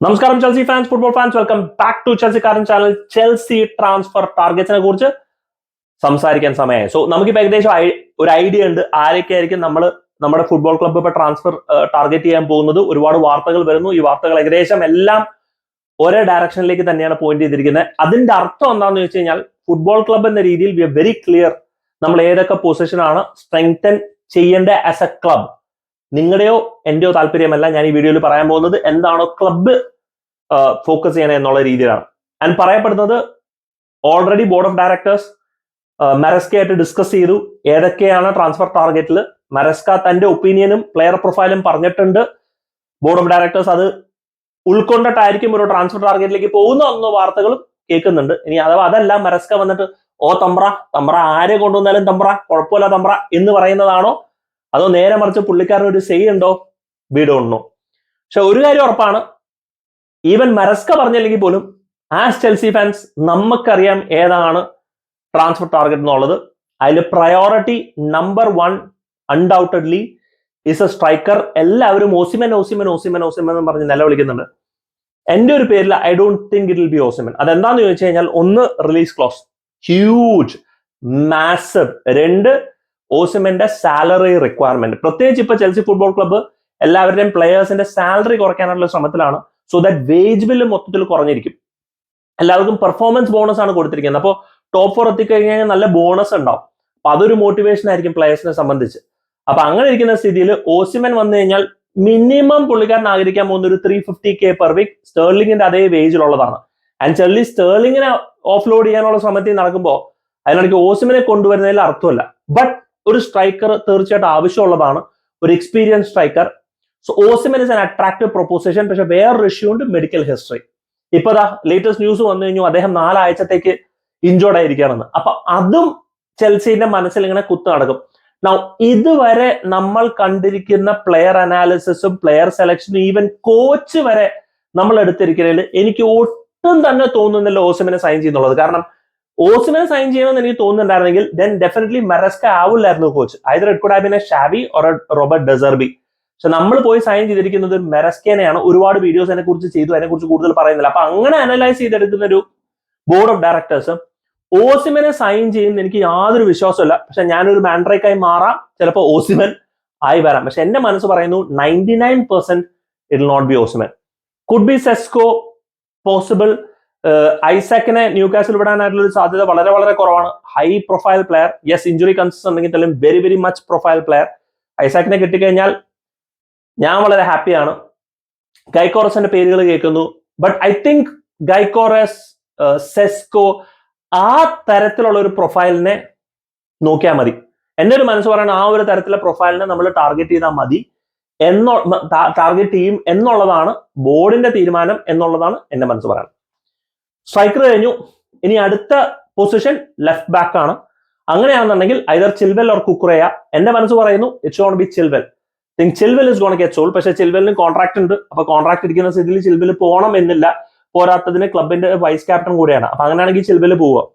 നമസ്കാരം Chelsea fans football fans welcome back to Chelsea കാരൻ channel Chelsea transfer ടാർഗറ്റ്സിനെ കുറിച്ച് സംസാരിക്കാൻ സമയമായി. സോ നമുക്കിപ്പോ ഏകദേശം ഒരു ഐഡിയ ഉണ്ട്. ആരൊക്കെ ആയിരിക്കും നമ്മൾ നമ്മുടെ ഫുട്ബോൾ ക്ലബ്ബ് ഇപ്പൊ ട്രാൻസ്ഫർ ടാർഗറ്റ് ചെയ്യാൻ പോകുന്നത്? ഒരുപാട് വാർത്തകൾ വരുന്നു. ഈ വാർത്തകൾ ഏകദേശം എല്ലാം ഒരേ ഡയറക്ഷനിലേക്ക് തന്നെയാണ് പോയിന്റ് ചെയ്തിരിക്കുന്നത്. അതിന്റെ അർത്ഥം എന്താണെന്ന് വെച്ച് കഴിഞ്ഞാൽ ഫുട്ബോൾ ക്ലബ്ബ് എന്ന രീതിയിൽ വി വെരി ക്ലിയർ നമ്മൾ ഏതൊക്കെ പൊസിഷനാണ് സ്ട്രെങ്തൻ ചെയ്യേണ്ട ആസ് എ ക്ലബ് നിങ്ങളുടെയോ എന്റെയോ താല്പര്യമല്ല ഞാൻ ഈ വീഡിയോയിൽ പറയാൻ പോകുന്നത് എന്താണോ ക്ലബ്ബ് ഫോക്കസ് ചെയ്യണേ എന്നുള്ള രീതിയിലാണ്. ആൻഡ് പറയപ്പെടുന്നത് already board of directors Maresca ആയിട്ട് ഡിസ്കസ് ചെയ്തു ഏതൊക്കെയാണ് ട്രാൻസ്ഫർ ടാർഗറ്റിൽ മെറസ്ക തന്റെ ഒപ്പീനിയനും പ്ലെയർ പ്രൊഫൈലും പറഞ്ഞിട്ടുണ്ട്. ബോർഡ് ഓഫ് ഡയറക്ടേഴ്സ് അത് ഉൾക്കൊണ്ടിട്ടായിരിക്കും ഒരു ട്രാൻസ്ഫർ ടാർഗറ്റിലേക്ക് പോകുന്ന എന്ന വാർത്തകളും കേൾക്കുന്നുണ്ട്. ഇനി അഥവാ അതല്ല മെറസ്ക വന്നിട്ട് ഓ തമ്പ്ര തമ്പ്ര ആരെ കൊണ്ടുവന്നാലും തമ്പ്ര കുഴപ്പമില്ല തമ്പ്ര എന്ന് പറയുന്നതാണോ? അതോ നേരെ മറിച്ച് പുള്ളിക്കാരൻ ഒരു സെയ് ഉണ്ടോ വീട് ഉണ്ടോ പക്ഷെ ഒരു കാര്യം ഉറപ്പാണ്. ഈവൻ മരസ്ക പറഞ്ഞില്ലെങ്കിൽ പോലും ആസ് ചെൽസി ഫാൻസ് നമുക്കറിയാം ഏതാണ് ട്രാൻസ്ഫർ ടാർഗറ്റ് എന്നുള്ളത്. അതിൽ priority number one undoubtedly is a striker. എല്ലാവരും ഓസിമൻ ഓസിമൻ ഓസിമൻ ഓസിമൻ എന്ന് പറഞ്ഞ് നിലവിളിക്കുന്നുണ്ട്. എന്റെ ഒരു പേരിൽ I don't think it will be Osimhen. അതെന്താന്ന് ചോദിച്ചു കഴിഞ്ഞാൽ ഒന്ന് റിലീസ് ക്ലോസ്. ഹ്യൂജ് മാസവ് രണ്ട് ഓസിമന്റെ സാലറി റിക്വയർമെന്റ് പ്രത്യേകിച്ച് ഇപ്പൊ ചെൽസി ഫുട്ബോൾ ക്ലബ്ബ് എല്ലാവരുടെയും പ്ലെയേഴ്സിന്റെ സാലറി കുറയ്ക്കാനുള്ള ശ്രമത്തിലാണ്. സോ ദാറ്റ് വേജ് ബില്ല് മൊത്തത്തിൽ കുറഞ്ഞിരിക്കും. എല്ലാവർക്കും പെർഫോമൻസ് ബോണസ് ആണ് കൊടുത്തിരിക്കുന്നത്. അപ്പോൾ ടോപ്പ് ഫോർ എത്തിക്കഴിഞ്ഞാൽ നല്ല ബോണസ് ഉണ്ടാവും. അപ്പൊ അതൊരു മോട്ടിവേഷൻ ആയിരിക്കും പ്ലെയേഴ്സിനെ സംബന്ധിച്ച്. അപ്പൊ അങ്ങനെ ഇരിക്കുന്ന സ്ഥിതിയിൽ ഓസിമൻ വന്നു കഴിഞ്ഞാൽ മിനിമം പുള്ളിക്കാരൻ ആഗ്രഹിക്കാൻ പോകുന്ന ഒരു three fifty K per week സ്റ്റേർലിംഗിന്റെ അതേ വേജിലുള്ളതാണ് ആൻഡ് ചെല്ലി സ്റ്റേർലിങ്ങിനെ ഓഫ്ലോഡ് ചെയ്യാനുള്ള ശ്രമത്തിൽ നടക്കുമ്പോൾ അതിനിടയ്ക്ക് ഓസിമിനെ കൊണ്ടുവരുന്നതിൽ അർത്ഥമല്ല. ബട്ട് ഒരു സ്ട്രൈക്കർ തീർച്ചയായിട്ടും ആവശ്യമുള്ളതാണ്. ഒരു experience striker so Osimhen is an attractive proposition പക്ഷെ വേറൊരു ഇഷ്യൂ ഉണ്ട് മെഡിക്കൽ ഹിസ്റ്ററി ഇപ്പൊ ദാ ലേറ്റസ്റ്റ് ന്യൂസ് വന്നു കഴിഞ്ഞു. അദ്ദേഹം നാലാഴ്ചത്തേക്ക് ഇഞ്ചോർഡ് ആയിരിക്കുകയാണെന്ന്. അപ്പൊ അതും ചെൽസിന്റെ മനസ്സിൽ ഇങ്ങനെ കുത്തു നടക്കും. നൗ ഇതുവരെ നമ്മൾ കണ്ടിരിക്കുന്ന പ്ലെയർ അനാലിസിസും പ്ലെയർ സെലക്ഷനും ഈവൻ കോച്ച് വരെ നമ്മൾ എടുത്തിരിക്കുന്നതിൽ എനിക്ക് ഒട്ടും തന്നെ തോന്നുന്നില്ല ഓസിമിനെ സൈൻ ചെയ്യുന്നുള്ളത്. കാരണം ഓസിമിനെ സൈൻ ചെയ്യണമെന്ന് എനിക്ക് തോന്നുന്നുണ്ടായിരുന്നെങ്കിൽ then definitely Maresca ആവില്ലായിരുന്നു coach either it could have Xavi or Robert De Zerbi പക്ഷെ നമ്മൾ പോയി സൈൻ ചെയ്തിരിക്കുന്നത് ഒരു മെറസ്കേനെയാണ്. ഒരുപാട് വീഡിയോസ് അതിനെ കുറിച്ച് ചെയ്തു അതിനെ കുറിച്ച് കൂടുതൽ പറയുന്നില്ല. അപ്പൊ അങ്ങനെ അനലൈസ് ചെയ്തെടുക്കുന്ന ഒരു ബോർഡ് ഓഫ് ഡയറക്ടേഴ്സ് ഓസിമനെ സൈൻ ചെയ്യുന്ന എനിക്ക് യാതൊരു വിശ്വാസമില്ല പക്ഷെ ഞാനൊരു മാൻഡ്രേക്കായി മാറാം. ചിലപ്പോൾ ഓസിമൻ ആയി വരാം. പക്ഷെ എന്റെ മനസ്സ് പറയുന്നു ninety nine percent it not be Osimhen. Could be Sesko possible ഐസാക്കിനെ Newcastle വിടാനായിട്ടുള്ള ഒരു സാധ്യത വളരെ വളരെ കുറവാണ്. High profile player yes injury consist ഉണ്ടെങ്കിൽ തന്നെ very very much profile player ഐസാക്കിനെ കിട്ടിക്കഴിഞ്ഞാൽ ഞാൻ വളരെ ഹാപ്പിയാണ് ഗൈക്കോറസിന്റെ പേരുകൾ കേൾക്കുന്നു. But I think Gyokeres Sesko ആ തരത്തിലുള്ള ഒരു പ്രൊഫൈലിനെ നോക്കിയാൽ മതി. എന്റെ ഒരു മനസ്സ് പറയുന്നത് ആ ഒരു തരത്തിലുള്ള പ്രൊഫൈലിനെ നമ്മൾ ടാർഗറ്റ് ചെയ്താൽ മതി. എന്നോ ടാർഗറ്റ് ചെയ്യും എന്നുള്ളതാണ് ബോർഡിന്റെ തീരുമാനം എന്നുള്ളതാണ് എന്റെ മനസ്സ് പറയുന്നത്. സ്ട്രൈക്കർ കഴിഞ്ഞു. ഇനി അടുത്ത പൊസിഷൻ ലെഫ്റ്റ് ബാക്ക് ആണ്. അങ്ങനെയാണെന്നുണ്ടെങ്കിൽ ഐദർ ചിൽവെൽ ഓർ കുക്കുറയ എന്റെ മനസ്സ് പറയുന്നു it's gonna be Chilwell think Chilwell is gonna get sold പക്ഷേ ചിൽവെലിന് കോൺട്രാക്ട് ഉണ്ട്. അപ്പൊ കോൺട്രാക്ട് ഇരിക്കുന്ന സ്ഥിതിയിൽ ചിൽവെൽ പോകണം എന്നില്ല. പോരാത്തതിന് ക്ലബിന്റെ വൈസ് ക്യാപ്റ്റൻ കൂടെയാണ്. അപ്പൊ അങ്ങനെയാണെങ്കിൽ ചിൽവെൽ പോവുക.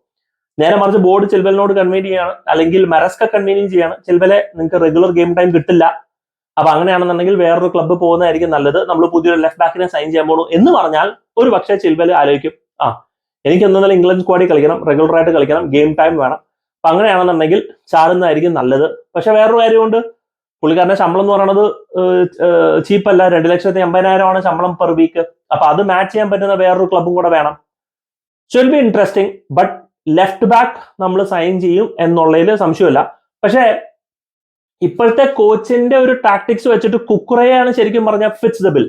നേരെ മറിച്ച് ബോർഡ് ചിൽവെലിനോട് കൺവീൻ ചെയ്യാണ്. അല്ലെങ്കിൽ മെറസ്ക കൺവീനിയും ചെയ്യാണ്. ചിൽവെലെ നിങ്ങൾക്ക് റെഗുലർ ഗെയിം ടൈം കിട്ടില്ല. അപ്പൊ അങ്ങനെയാണെന്നുണ്ടെങ്കിൽ വേറൊരു ക്ലബ്ബ് പോകുന്നതായിരിക്കും നല്ലത്. നമ്മൾ പുതിയൊരു ലെഫ്റ്റ് ബാക്കിനെ സൈൻ ചെയ്യാൻ പോകുന്നു എന്ന് പറഞ്ഞാൽ ഒരു പക്ഷേ ചിൽവെൽ ആലോചിക്കും. ആ എനിക്ക് ഒന്നും ഇംഗ്ലണ്ട് സ്ക്വാഡിൽ കളിക്കണം റെഗുലർ ആയിട്ട് കളിക്കണം ഗെയിം ടൈം വേണം. അപ്പൊ അങ്ങനെയാണെന്നുണ്ടെങ്കിൽ ചാടുന്നതായിരിക്കും നല്ലത്. പക്ഷെ വേറൊരു കാര്യമുണ്ട് പുള്ളിക്കാരന്റെ ശമ്പളം എന്ന് പറയുന്നത് ചീപ്പല്ല രണ്ട് ലക്ഷത്തി എൺപതിനായിരമാണ് ശമ്പളം പെർ വീക്ക് അപ്പൊ അത് മാച്ച് ചെയ്യാൻ പറ്റുന്ന വേറൊരു ക്ലബും കൂടെ വേണം. Should be interesting but left back നമ്മൾ സൈൻ ചെയ്യും എന്നുള്ളതിൽ സംശയമില്ല. പക്ഷേ ഇപ്പോഴത്തെ കോച്ചിന്റെ ഒരു ടാക്ടിക്സ് വെച്ചിട്ട് കുക്കുറയാണ് ശരിക്കും പറഞ്ഞാൽ ഫിറ്റ്സ് ദ ബിൽ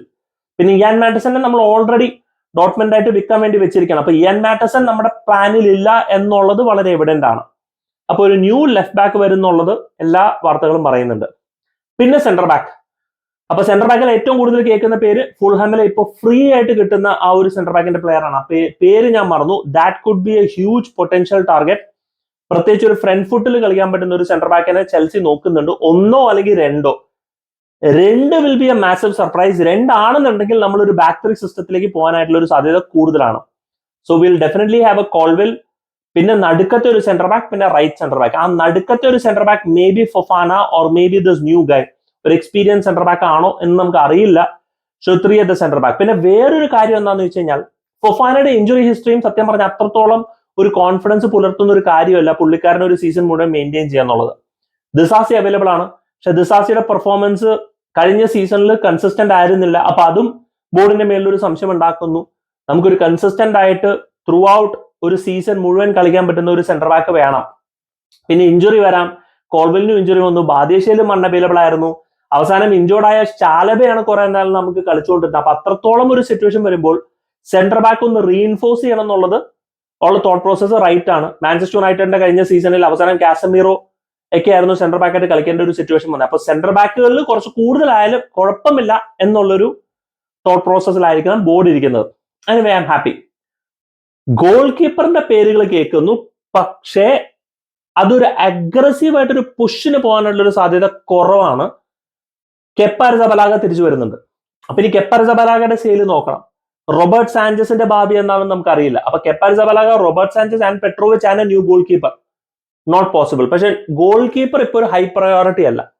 പിന്നെ ഇയാൻ മാൻഡസനെ നമ്മൾ ഓൾറെഡി ഡോട്ട്മെന്റ് ആയിട്ട് വിൽക്കാൻ വേണ്ടി വെച്ചിരിക്കണം അപ്പൊ ഇയാൻ മാറ്റസൺ നമ്മുടെ പ്ലാനിൽ ഇല്ല എന്നുള്ളത് വളരെ എവിഡന്റ് ആണ്. അപ്പൊ ഒരു ന്യൂ ലെഫ്റ്റ് ബാക്ക് വരുന്നുള്ളത് എല്ലാ വാർത്തകളും പറയുന്നുണ്ട്. പിന്നെ സെന്റർ ബാക്ക് അപ്പൊ സെന്റർ ബാക്കിൽ ഏറ്റവും കൂടുതൽ കേൾക്കുന്ന പേര് ഫുൾഹാമിലെ ഇപ്പൊ ഫ്രീ ആയിട്ട് കിട്ടുന്ന ആ ഒരു സെന്റർ ബാക്കിന്റെ പ്ലെയർ ആണ്. പേര് ഞാൻ മറന്നു. That could be a huge potential target പ്രത്യേകിച്ച് ഒരു ഫ്രണ്ട് ഫുട്ടിൽ കളിക്കാൻ പറ്റുന്ന ഒരു സെന്റർ ബാക്കിനെ ചെൽസി നോക്കുന്നുണ്ട്. ഒന്നോ അല്ലെങ്കിൽ രണ്ടോ. രണ്ട് will be a massive surprise രണ്ടാണെന്നുണ്ടെങ്കിൽ നമ്മൾ ഒരു ത്രീ സിസ്റ്റത്തിലേക്ക് പോകാനായിട്ടുള്ള ഒരു സാധ്യത കൂടുതലാണ്. So will definitely have a Colwill പിന്നെ നടുക്കത്തെ ഒരു സെന്റർ ബാക്ക് പിന്നെ റൈറ്റ് സെന്റർ ബാക്ക് ആ നടുക്കത്തെ ഒരു centre back may be Fofana or may be this new guy ഒരു എക്സ്പീരിയൻസ് സെന്റർ ബാക്ക് ആണോ എന്ന് നമുക്ക് അറിയില്ല. So three at the centre back പിന്നെ വേറൊരു കാര്യം എന്താണെന്ന് വെച്ച് കഴിഞ്ഞാൽ ഫൊഫാനയുടെ ഇഞ്ചുറി ഹിസ്റ്ററിയും സത്യം പറഞ്ഞാൽ അത്രത്തോളം ഒരു കോൺഫിഡൻസ് പുലർത്തുന്ന ഒരു കാര്യമല്ല പുള്ളിക്കാരൻ ഒരു സീസൺ മുഴുവൻ മെയിന്റെയിൻ ചെയ്യാന്നുള്ളത് ദിസാസി അവൈലബിൾ ആണ്. പക്ഷെ ദിസാസിയുടെ പെർഫോമൻസ് കഴിഞ്ഞ സീസണിൽ കൺസിസ്റ്റന്റ് ആയിരുന്നില്ല. അപ്പൊ അതും ബോർഡിന്റെ മേലിൽ ഒരു സംശയം ഉണ്ടാക്കുന്നു. നമുക്കൊരു കൺസിസ്റ്റന്റ് ആയിട്ട് ത്രൂ ഔട്ട് ഒരു സീസൺ മുഴുവൻ കളിക്കാൻ പറ്റുന്ന ഒരു സെന്റർ ബാക്ക് വേണം. പിന്നെ ഇഞ്ചുറി വരാം. കോൾവെലിനും ഇഞ്ചുറി വന്നു. ബാദേശയിലും അൺഅവൈലബിൾ ആയിരുന്നു. അവസാനം ഇഞ്ചോർഡായ ചാലബയാണ് കുറെ നാൾ നമുക്ക് കളിച്ചുകൊണ്ടിരുന്നത്. അപ്പൊ അത്രത്തോളം ഒരു സിറ്റുവേഷൻ വരുമ്പോൾ സെന്റർ ബാക്ക് ഒന്ന് റീഇൻഫോഴ്സ് ചെയ്യണം എന്നുള്ളത് ഉള്ള തോട്ട് പ്രോസസ്സ് റൈറ്റ് ആണ്. മാഞ്ചസ്റ്റർ യുണൈറ്റഡിന്റെ കഴിഞ്ഞ സീസണിൽ അവസാനം കാസമീറോ ഒക്കെ ആയിരുന്നു സെന്റർ ബാക്ക് ആയിട്ട് കളിക്കേണ്ട ഒരു സിറ്റുവേഷൻ വന്നത്. അപ്പൊ സെന്റർ ബാക്കുകളിൽ കുറച്ച് കൂടുതലായാലും കുഴപ്പമില്ല എന്നുള്ളൊരു തോട്ട് പ്രോസസ്സിലായിരിക്കണം ബോർഡ് ഇരിക്കുന്നത്. അതിന് ഐ ആം ഹാപ്പി ഗോൾ കീപ്പറിന്റെ പേരുകൾ കേൾക്കുന്നു. പക്ഷേ അതൊരു അഗ്രസീവ് ആയിട്ടൊരു പുഷിന് പോകാനുള്ള ഒരു സാധ്യത കുറവാണ്. കെപ്പാരിസബലാഗ തിരിച്ചു വരുന്നുണ്ട്. അപ്പൊ ഇനി കെപ്പാരിസബലാഗയുടെ സെയിൽ നോക്കണം. റോബർട്ട് സാഞ്ചസിന്റെ ഭാവി എന്താണെന്ന് നമുക്കറിയില്ല. അപ്പൊ Kepa Arrizabalaga Robert Sanchez and Petrovic and a new goalkeeper not possible പക്ഷെ ഗോൾ കീപ്പർ ഇപ്പോൾ ഒരു ഹൈ പ്രയോറിറ്റി അല്ല.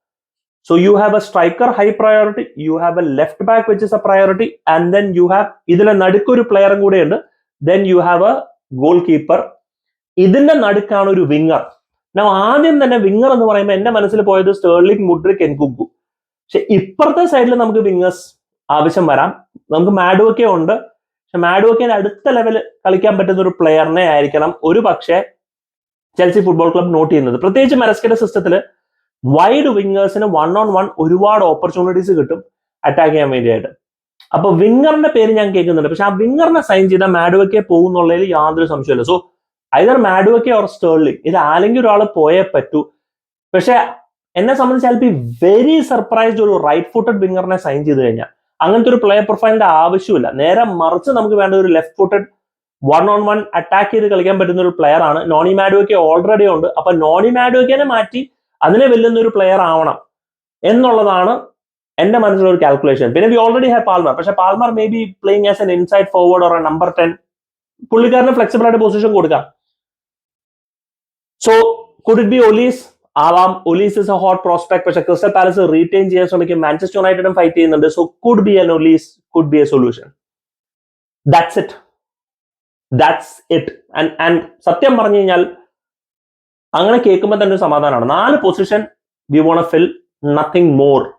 So you have a striker high priority you have a left back which is a priority and then you have ഇതിലെ നടുക്കൊരു പ്ലെയറും കൂടെ ഉണ്ട്. Then you have a goalkeeper ഇതിന്റെ നടുക്കാണ് ഒരു വിങ്ങർ ഞാൻ ആദ്യം തന്നെ വിങ്ങർ എന്ന് പറയുമ്പോൾ എന്റെ മനസ്സിൽ പോയത് സ്റ്റേർലിംഗ് മുഡ്രിക് എൻകുഗു പക്ഷെ ഇപ്പുറത്തെ സൈഡിൽ നമുക്ക് വിങ്ങേഴ്സ് ആവശ്യം വരാം. നമുക്ക് മാഡുവൊക്കെ ഉണ്ട്. പക്ഷെ മാഡുവൊക്കെ അടുത്ത ലെവൽ കളിക്കാൻ പറ്റുന്ന ഒരു പ്ലെയറിനെ ആയിരിക്കണം. ഒരു പക്ഷേ ചെൽസി ഫുട്ബോൾ ക്ലബ് നോട്ട് ചെയ്യുന്നത്. പ്രത്യേകിച്ച് മെറസ്കയുടെ സിസ്റ്റത്തിൽ വൈഡ് വിങ്ങേഴ്സിന് വൺ ഓൺ വൺ ഒരുപാട് ഓപ്പർച്യൂണിറ്റീസ് കിട്ടും അറ്റാക്ക് ചെയ്യാൻ വേണ്ടിയായിട്ട്. അപ്പൊ വിങ്ങറിന്റെ പേര് ഞാൻ കേൾക്കുന്നുണ്ട്. പക്ഷെ ആ വിങ്ങറിനെ സൈൻ ചെയ്ത മാഡുവക്കെ പോകുന്നുള്ളതിൽ യാതൊരു സംശയമില്ല so either Madueke or Sterling ഇത് ആരെങ്കിലും ഒരാൾ പോയേ പറ്റൂ. പക്ഷെ എന്നെ സംബന്ധിച്ച് ബി വെരി സർപ്രൈസ്ഡ് ഒരു റൈറ്റ് ഫുട്ടഡ് വിങ്ങറിനെ സൈൻ ചെയ്ത് കഴിഞ്ഞാൽ അങ്ങനത്തെ ഒരു പ്ലെയർ പ്രൊഫൈലിന്റെ ആവശ്യമില്ല. നേരെ മറിച്ച് നമുക്ക് വേണ്ട ഒരു left footed one on one attack ചെയ്ത് കളിക്കാൻ പറ്റുന്ന ഒരു പ്ലെയർ ആണ്. നോണി മാഡുവയ്ക്ക് ഓൾറെഡി ഉണ്ട്. അപ്പൊ നോണി മാഡുവയ്ക്കനെ മാറ്റി അതിനെ വെല്ലുന്ന ഒരു പ്ലെയർ ആവണം എന്നുള്ളതാണ് എന്റെ മനസ്സിലുള്ള ഒരു കാൽക്കുലേഷൻ പിന്നെ വി ഓൾറെഡി ഹാവ് പാൽമർ പക്ഷെ Palmer may be playing as an inside forward or number ten പുള്ളിക്കാരന് ഫ്ലെക്സിബിൾ ആയിട്ട് പൊസിഷൻ കൊടുക്കാം. So could it be Olise ആവാം. Olise is a hot prospect പക്ഷെ ക്രിസ്റ്റൽ പാലസ് റീറ്റെയിൻ ചെയ്യാൻ ശ്രമിക്കും. Manchester യുണൈറ്റഡും fight ചെയ്യുന്നുണ്ട്. So could be an Olise could be a solution that's it that's it and and സത്യം പറഞ്ഞു കഴിഞ്ഞാൽ അങ്ങനെ കേൾക്കുമ്പോൾ തന്നെ ഒരു സമാധാനമാണ്. നാല് position we won fill nothing more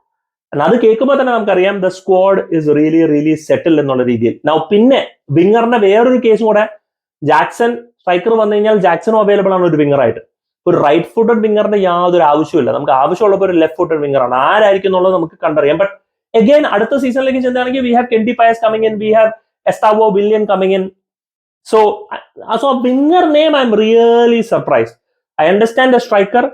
അത് കേൾക്കുമ്പോൾ തന്നെ നമുക്കറിയാം the squad is really really settle എന്നുള്ള രീതിയിൽ. നൗ പിന്നെ വിങ്ങറിന്റെ വേറൊരു കേസും കൂടെ ജാക്സൺ സ്ട്രൈക്കർ വന്നു കഴിഞ്ഞാൽ ജാക്സണും അവൈലബിൾ ആണ് ഒരു വിങ്ങറായിട്ട് ഒരു റൈറ്റ് ഫുട്ടഡ് വിങ്ങറിന്റെ യാതൊരു ആവശ്യമില്ല നമുക്ക് ആവശ്യമുള്ളപ്പോൾ ഒരു ലെഫ്റ്റ് ഫുട്ടഡ് വിങ്ങർ ആണ്. ആരായിരിക്കും എന്നുള്ളത് നമുക്ക് കണ്ടറിയാം. ബട്ട് അഗൈൻ അടുത്ത സീസണിലേക്ക് ചെന്നാണെങ്കിൽ we have Kendry Paez coming in we have Estevao Willian coming in so so winger name I'm really surprise I understand a striker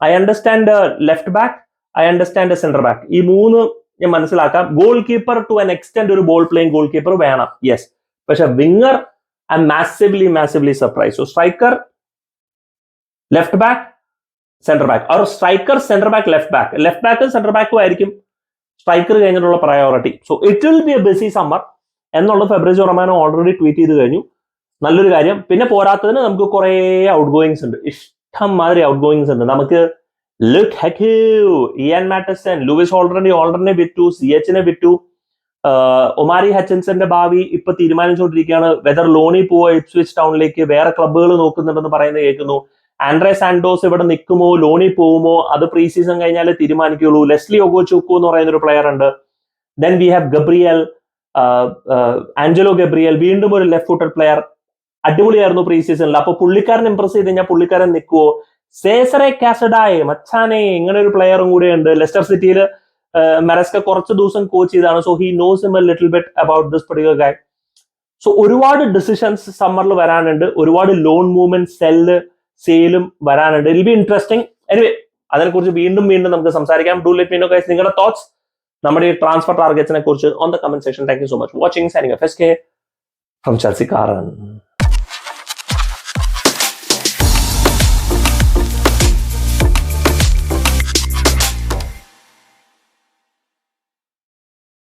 I understand left back I understand centre back ഈ മൂന്ന് ഞാൻ മനസ്സിലാക്കാം. Goalkeeper to an extend ഒരു ball playing goalkeeper വേണം. Yes പക്ഷെ winger I massively massively surprise so striker left back centre back our striker centre back left back left ബാക്കും centre ബാക്കും ആയിരിക്കും. സ്ട്രൈക്കർ കഴിഞ്ഞിട്ടുള്ള priority so it will be a busy summer എന്നുള്ളത് Fabrizio Romano already tweet ചെയ്ത് കഴിഞ്ഞു. നല്ലൊരു കാര്യം. പിന്നെ പോരാത്തതിന് നമുക്ക് കുറേ ഔട്ട് ഗോയിങ്സ് ഉണ്ട്. ഇഷ്ടം മാതിരി ഔട്ട് ഗോയിങ്സ് ഉണ്ട് നമുക്ക് ലുക്ക് ഹെക്യൂ ഇയാൻ മാറ്റസൺ ലൂയിസ് ഓൾഡറിനെ ഓൾഡറിനെ വിറ്റു സി എച്ചിനെ വിറ്റു ഒമാരി ഹച്ചൻസന്റെ ഭാവി ഇപ്പൊ തീരുമാനിച്ചുകൊണ്ടിരിക്കുകയാണ്. വെദർ ലോണി പോവോ ഇപ്സ്വിച്ച് ടൗണിലേക്ക് വേറെ ക്ലബ്ബുകൾ നോക്കുന്നുണ്ടെന്ന് പറയുന്നത് കേൾക്കുന്നു. ആൻഡ്രേ സാൻഡോസ് ഇവിടെ നിൽക്കുമോ ലോണി പോകുമോ അത് പ്രീ സീസൺ കഴിഞ്ഞാലേ തീരുമാനിക്കുള്ളൂ ലെസ്ലി ഒഗോചുക്കു എന്ന് പറയുന്ന ഒരു പ്ലെയർ ഉണ്ട്. Then we have Gabriel Angelo Gabriel വീണ്ടും ഒരു ലെഫ്റ്റ് ഫുട്ടഡ് പ്ലെയർ അടിപൊളിയായിരുന്നു പ്രീ സീസണിൽ അപ്പൊ പുള്ളിക്കാരൻ ഇംപ്രസ് ചെയ്ത് കഴിഞ്ഞാൽ പുള്ളിക്കാരൻ നിൽക്കുവോ സേസറെ കാസഡായ മച്ചാനെ ഇങ്ങനെ ഒരു പ്ലെയറും കൂടെ ഉണ്ട്. ലെസ്റ്റർ സിറ്റിയിൽ മെറസ്ക കുറച്ച് ദിവസം കോച്ച് ചെയ്താണ്. So he knows him a little bit about this particular guy so ഒരുപാട് ഡിസിഷൻസ് സമ്മറിൽ വരാനുണ്ട്. ഒരുപാട് ലോൺ മൂവ്മെന്റ് സെല്ല് സെയിലും വരാനുണ്ട്. ഇറ്റ് ബി ഇൻട്രസ്റ്റിംഗ് എനിവേ അതിനെക്കുറിച്ച് വീണ്ടും വീണ്ടും നമുക്ക് സംസാരിക്കാം. ഡു ലെറ്റ് മീ നോ നിങ്ങളുടെ തോട്ട്സ് നമ്മുടെ ഈ ട്രാൻസ്ഫർ ടാർഗറ്റ്സിനെ കുറിച്ച് on the comment section thank you so much watching signing F S K from Chelsea കാറൻ